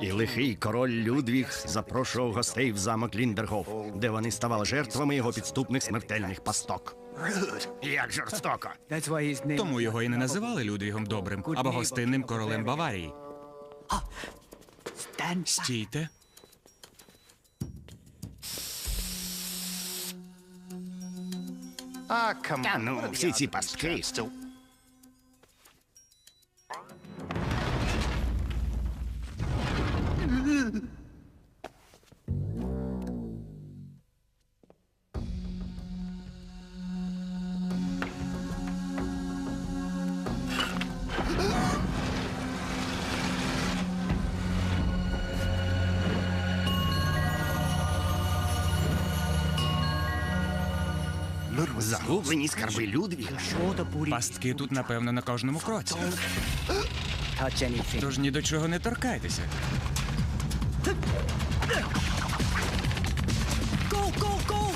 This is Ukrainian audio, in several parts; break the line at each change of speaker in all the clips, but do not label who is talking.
І лихий король Людвіг запрошував гостей в замок Ліндергоф, де вони ставали жертвами його підступних смертельних пасток. Як жорстоко!
Тому його і не називали Людвігом Добрим або гостинним королем Баварії. Стійте.
Та ну, всі ці пастки. Загублені скарби Людвіга.
Пастки тут, напевно, на кожному кроці. Тож ні до чого не торкайтеся.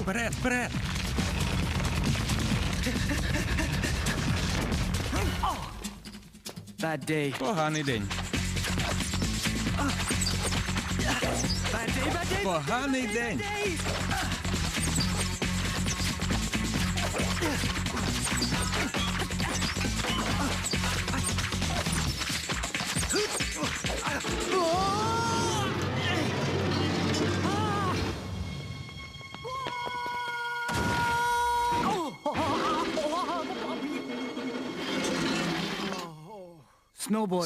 Вперед, вперед!
Bad day.
Поганий день.
Bad day, bad day.
Поганий день.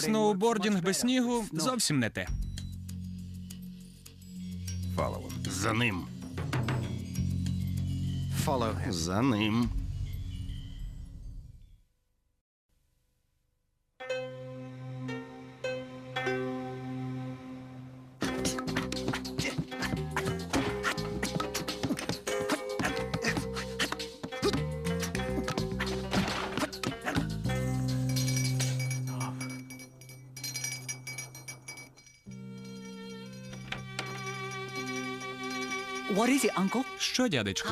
Сноубордінг без снігу зовсім не те.
За ним. За ним.
What is it, uncle?
Що, дядечку?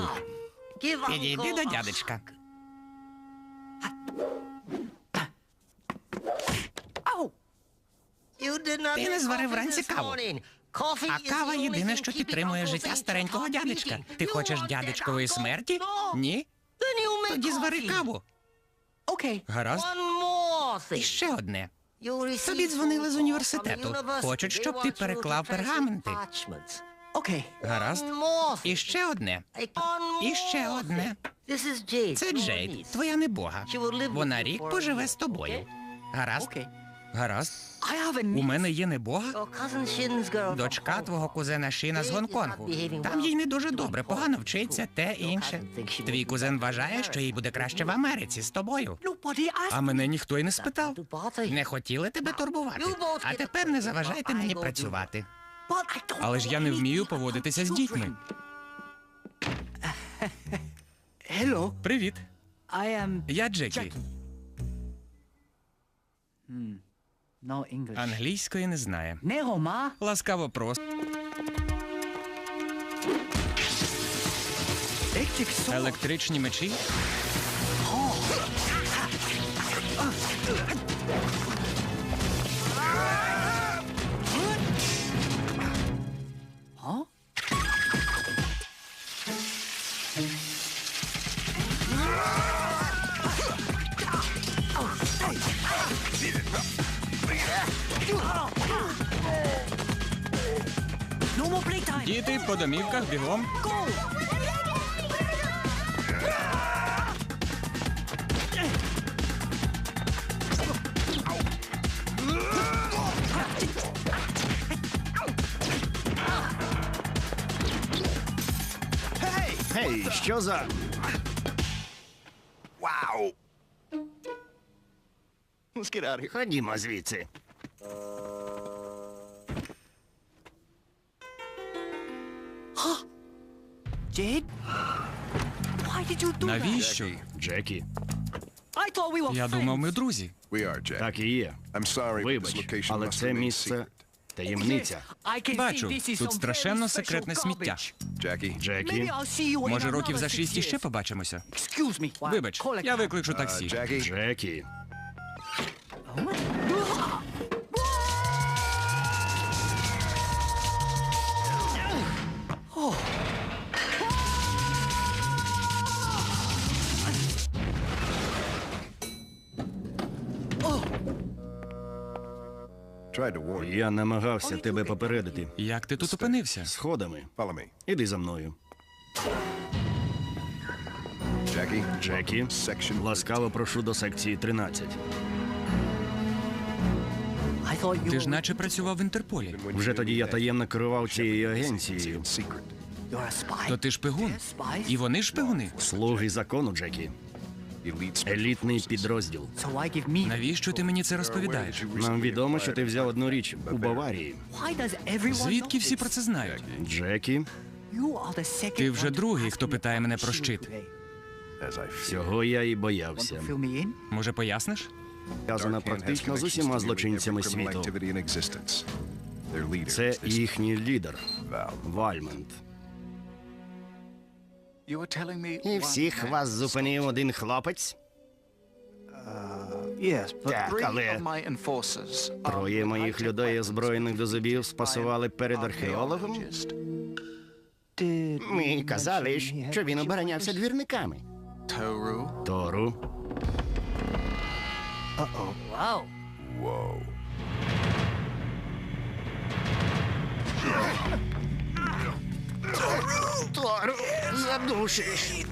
Підійди до дядечка. Ти не зварив вранці каву. А кава єдине, що підтримує життя старенького дядечка. Ти хочеш дядечкової смерті? Ні? Тоді звари каву.
Гаразд?
І ще одне. Тобі дзвонили з університету. Хочуть, щоб ти переклав пергаменти.
Okay.
Гаразд?
І ще одне. І ще одне. Це Джейд, твоя небога. Вона рік поживе з тобою. Гаразд?
Гаразд? У мене є небога? Дочка твого кузена Шина з Гонконгу. Там їй не дуже добре, погано вчиться, те інше. Твій кузен вважає, що їй буде краще в Америці з тобою. А мене ніхто й не спитав. Не хотіли тебе турбувати. А тепер не заважайте мені працювати. Але ж я не вмію поводитися з дітьми.
Hello,
Привіт,
I am
я Джекі.
no English.
Англійської не знає. Ласкаво прос.
Electric sword.
Електричні мечі? Діти по домівках бігом.
Гей, що за. Вау! Ходімо звідси.
Навіщо?
Джекі.
I thought we were
Я думав, ми
friends.
друзі.
We are, Jack.
Так і є. Вибач,
location
але це місце таємниця.
I can
Бачу,
see this is
тут
some
страшенно секретне сміття.
Джекі.
Maybe I'll see you in
Може, років за шість іще побачимося.
Excuse me.
Вибач, я викличу
uh,
таксі.
Jackie,
Джекі. Я намагався тебе попередити.
Як ти тут опинився?
Сходами. Іди за мною. Джекі, ласкаво прошу до секції 13.
I thought you
Ти ж наче працював в Інтерполі.
Вже тоді я таємно керував цією агенцією.
То ти шпигун. І вони шпигуни.
Слуги закону, Джекі. Елітний підрозділ.
Навіщо ти мені це розповідаєш?
Нам відомо, що ти взяв одну річ у Баварії.
Звідки всі про це знають?
Джекі,
Ти вже другий, хто питає мене про щит.
цього я і боявся.
Може, поясниш?
Has
практично з усіма злочинцями світу. Це їхній лідер
Val.
І всіх вас зупинив один хлопець. Так, але
of my enforcers are
троє моїх людей, озброєних до зубів, спасували перед археологом. Ми казали, що він оборонявся двірниками.
Toru,
Тору,
Wow.
Задушиш.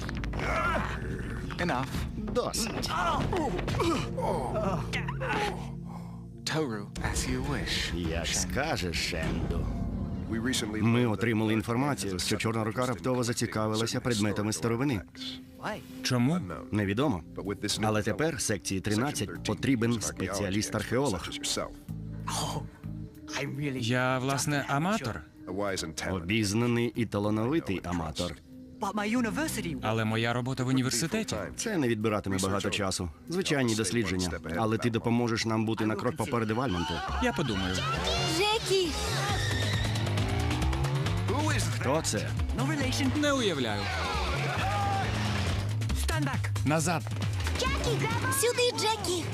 enough.
Досить.
Toru, as you wish.
Як скажеш, Шенду.
We recently
Ми отримали інформацію, що Чорна рука раптово зацікавилася предметами старовини.
Чому?
Невідомо. Але тепер секції
Section
13
13
потрібен спеціаліст-археолог.
Я, власне, аматор,
Обізнаний і талановитий аматор.
But my university.
але моя робота в університеті.
Це не відбиратиме багато часу. Звичайні дослідження. Але ти допоможеш нам бути на крок попереду Вальмонту.
Я подумаю.
Джекі!
Хто це?
Не уявляю. Назад.
Сюди, Джекі!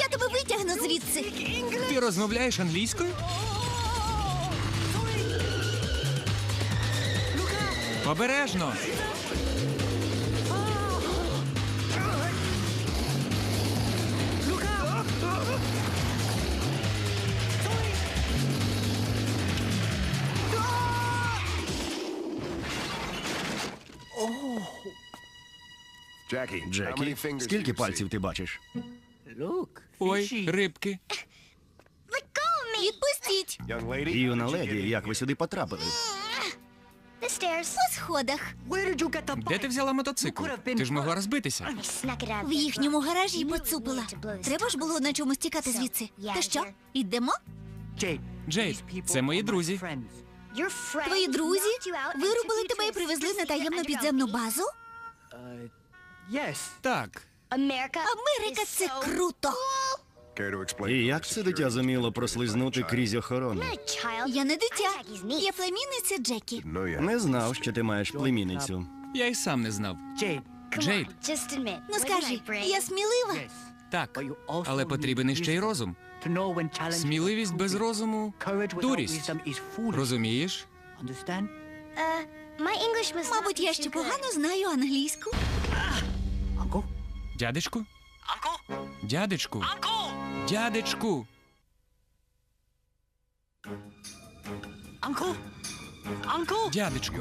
Я тебе витягну звідси.
Ти розмовляєш англійською? Обережно.
Джекі, скільки пальців ти бачиш?
Ой, рибки.
Відпустіть!
Юна леді, як ви сюди потрапили?
По сходах.
Де ти взяла мотоцикл? Ти ж могла розбитися.
В їхньому гаражі поцупила. Треба ж було на чомусь тікати звідси. То що, йдемо?
Джейд, це мої друзі.
Твої друзі вирубили тебе і привезли на таємну підземну базу?
Yes.
Так.
Америка це круто.
І як це дитя зуміло прослизнути крізь охорону?
Я не дитя. Я племінниця Джекі.
Не знав, що ти маєш племінницю.
Я й сам не знав. Джейд,
Ну скажи, я смілива?
Так. Але потрібен іще й розум. Сміливість без розуму дурість. Розумієш?
Мабуть, я ще погано знаю англійську.
Дядечку? Дядечку? Дядечку?
Uncle? Uncle?
Дядечку.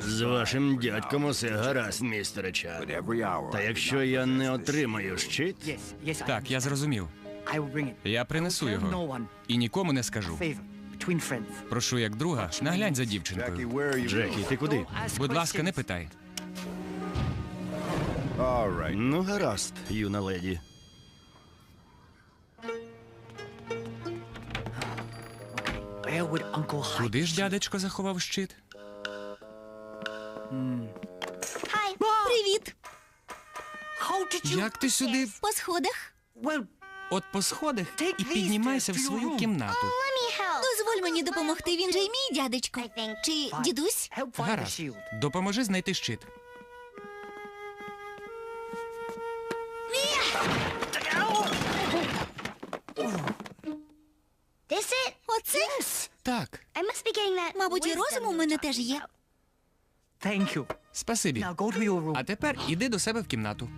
З вашим дядьком усе гаразд, містере Чад. Та якщо я не отримаю щит,
Так, я зрозумів. Я принесу його. І нікому не скажу. Прошу як друга, наглянь за дівчинкою.
Джекі, ти куди?
Будь ласка, не питай.
Ну, гаразд, юна леді.
Куди ж дядечко заховав щит?
Привіт!
How did you?
Як ти сюди?
По сходах.
От по сходах і піднімайся в
stairs to your
свою кімнату.
Дозволь мені допомогти, він же й мій дядечко. Чи дідусь?
Гаразд. Допоможи знайти щит.
Оце?
Так,
Мабуть, і розум у мене теж є.
Thank you.
спасибі.
Now go to your room.
А тепер іди до себе в кімнату.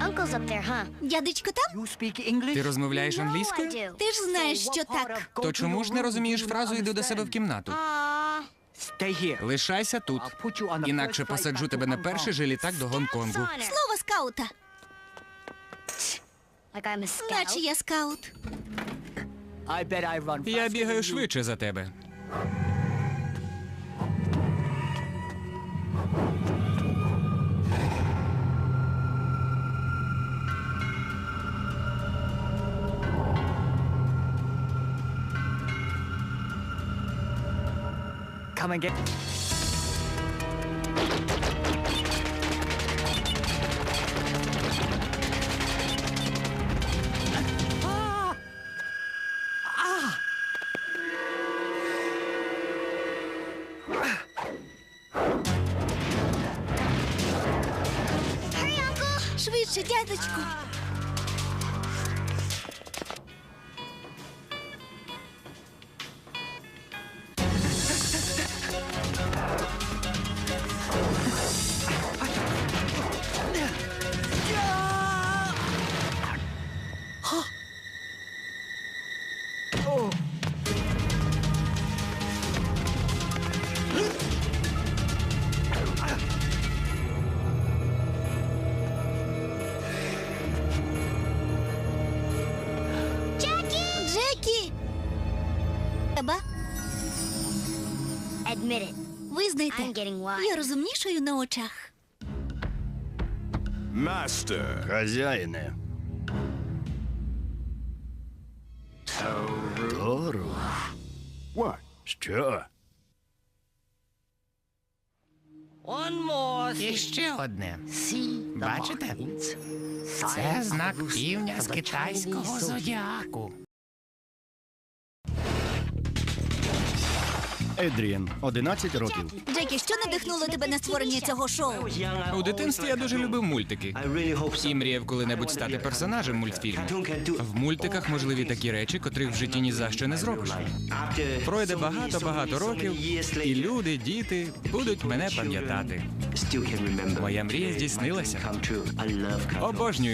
Uncle's up there, huh?
Дядечко там?
You speak English?
Ти розмовляєш англійською?
Ти ж знаєш, що так.
То чому ж не розумієш фразу іди до себе в кімнату? Лишайся тут. Інакше посаджу тебе на перший же літак до Гонконгу.
Слово скаута. Наче я скаут.
Я бігаю швидше за тебе.
Come and get.
Швидше, дядечку. Джекі! Тебе?
Admit it.
Визнайте,
I'm getting wise.
я розумнішою на очах.
Master.
Хазяїне. Тору.
What?
Що?
І ще одне. Бачите? Це знак півня з китайського зодіаку.
Едрієн, 11 років.
Джекі, що надихнуло тебе на створення цього шоу?
У дитинстві я дуже любив мультики. І мріяв коли-небудь стати персонажем мультфільму. В мультиках можливі такі речі, котрих в житті ні за що не зробиш. Пройде багато-багато років, і люди, діти будуть мене пам'ятати. Моя мрія здійснилася. Обожнюю